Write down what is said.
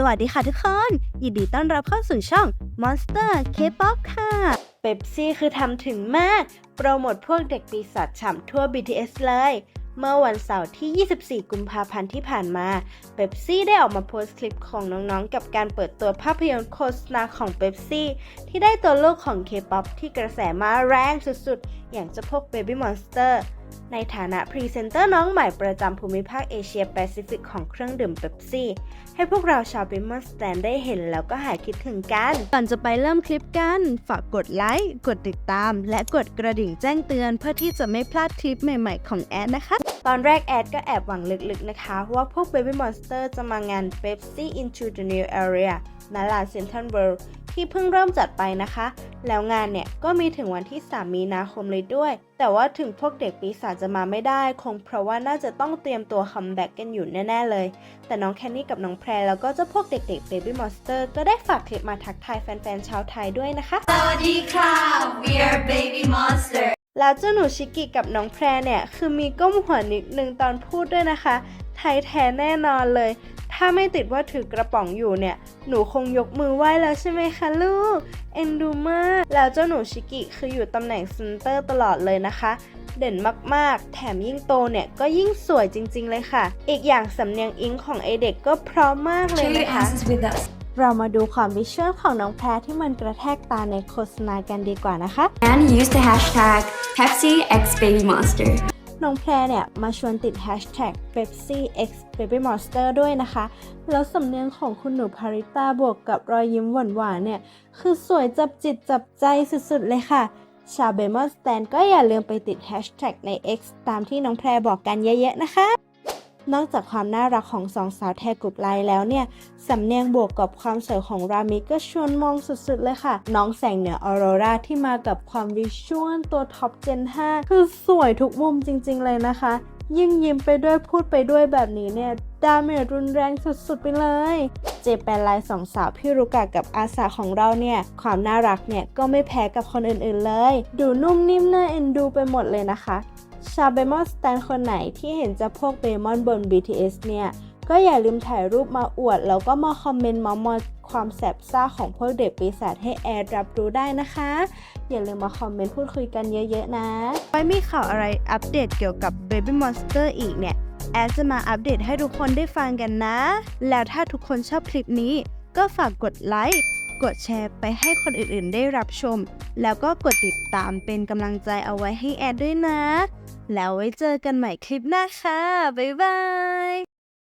สวัสดีค่ะทุกคน ยินดีต้อนรับเข้าสู่ช่อง Monster K-pop ค่ะเป๊ปซี่คือทำถึงมาก โปรโมทพวกเด็กปีศาจฉ่ำทั่ว BTS เลย เมื่อวันเสาร์ที่ 24 กุมภาพันธ์ที่ผ่านมาเป๊ปซี่ได้ออกมาโพสต์คลิปของน้องๆ กับการเปิดตัวภาพยนตร์โฆษณาของเป๊ปซี่ที่ได้ตัวลูกของ K-pop ที่กระแสมาแรงสุดๆ อย่างเจ้าพวก Baby Monster ในฐานะพรีเซนเตอร์น้องใหม่ประจำภูมิภาคเอเชียแปซิฟิกของเครื่องดื่มเป๊ปซี่ ให้พวกเราชาวบิมมอนสแตนได้เห็นแล้วก็หายคิดถึงกัน ก่อนจะไปเริ่มคลิปกัน ฝากกดไลค์ กดติดตาม และกดกระดิ่งแจ้งเตือนเพื่อที่จะไม่พลาดคลิปใหม่ๆของแอดนะคะ ตอนแรกแอดก็แอบหวังลึกๆนะคะ ว่าพวก Baby Monster จะมางาน Pepsi Into the New Area ณลานเซ็นทรัลเวิลด์ที่เพิ่งเริ่มจัดไปนะคะ แล้วงานเนี่ยก็มีถึงวันที่ 3 มีนาคมเลยด้วย แต่ว่าถึงพวกเด็กปีศาจจะมาไม่ได้ คงเพราะว่าน่าจะต้องเตรียมตัวคัมแบ็กกันอยู่แน่ ๆ เลย แต่น้องแคนนี่กับน้องแพรแล้วก็เจ้าพวกเด็กๆ Baby Monster ก็ได้ฝากคลิปมาทักทายแฟน ๆ ชาวไทยด้วยนะคะ สวัสดีค่ะ we are baby monster แล้วเจ้าหนูชิกิกับน้องแพรเนี่ย คือมีก้มหัวนิดนึงตอนพูดด้วยนะคะ ไทยแท้แน่นอนเลย ถ้าไม่ติดว่าถือกระป๋องอยู่เนี่ย หนูคงยกมือไหว้แล้วใช่ไหมคะลูก เอ็นดูมาก แล้วเจ้าหนูชิกิคืออยู่ตำแหน่งเซนเตอร์ตลอดเลยนะคะ เด่นมากๆ แถมยิ่งโตเนี่ยก็ยิ่งสวยจริงๆเลยค่ะ อีกอย่างสำเนียงอิงของไอเด็กก็พร้อมมากเลยนะคะ เรามาดูความวิชวลของน้องแพรที่มันกระแทกตาในโฆษณากันดีกว่านะคะ and use the hashtag Pepsi X Baby Monster น้องแพรเนี่ยมาชวนติด hashtag Pepsi X Baby Monster ด้วยนะคะ แล้วสำเนียงของคุณหนูพาริตาบวกกับรอยยิ้มหวานๆเนี่ย คือสวยจับจิตจับใจสุดๆเลยค่ะ ชาวเบมอนสแตนก็อย่าลืมไปติด hashtag ใน X ตามที่น้องแพรบอกกันเยอะๆนะคะ นอกจากความน่ารักของสองสาวแทกุบไลแล้วเนี่ย สำเนียงบวกกับความสวยของรามิก็ชวนมองสุดๆเลยค่ะ น้องแสงเหนือออโรราที่มากับความวิชวลตัวท็อปเจน 5 คือสวยทุกมุมจริงๆเลยนะคะ ยิ่งยิ้มไปด้วยพูดไปด้วยแบบนี้เนี่ยดาเมจรุนแรงสุดๆไปเลย เจแปนไลน์สองสาวพี่รุกะกับอาสาของเราเนี่ย ความน่ารักเนี่ยก็ไม่แพ้กับคนอื่นๆเลย ดูนุ่มนิ่มน่าเอ็นดูไปหมดเลยนะคะ ชาวเบมอนสแตนคนไหนที่เห็นจะพวกเบมอนบน BTS เนี่ย ก็อย่าลืมถ่ายรูปมาอวด แล้วก็มาคอมเมนต์มามอยความแสบซ่าของพวกเด็กปีศาจให้แอดรับรู้ได้นะคะ อย่าลืมมาคอมเมนต์พูดคุยกันเยอะๆนะ ไว้มีข่าวอะไรอัปเดตเกี่ยวกับ Baby Monster อีกเนี่ย แอดจะมาอัปเดตให้ทุกคนได้ฟังกันนะ แล้วถ้าทุกคนชอบคลิปนี้ ก็ฝากกดไลค์ กดแชร์ไปให้คนอื่นๆ ได้รับชม แล้วก็กดติดตามเป็นกำลังใจเอาไว้ให้แอดด้วยนะ แล้วไว้เจอกันใหม่คลิปหน้าค่ะ บ๊ายบาย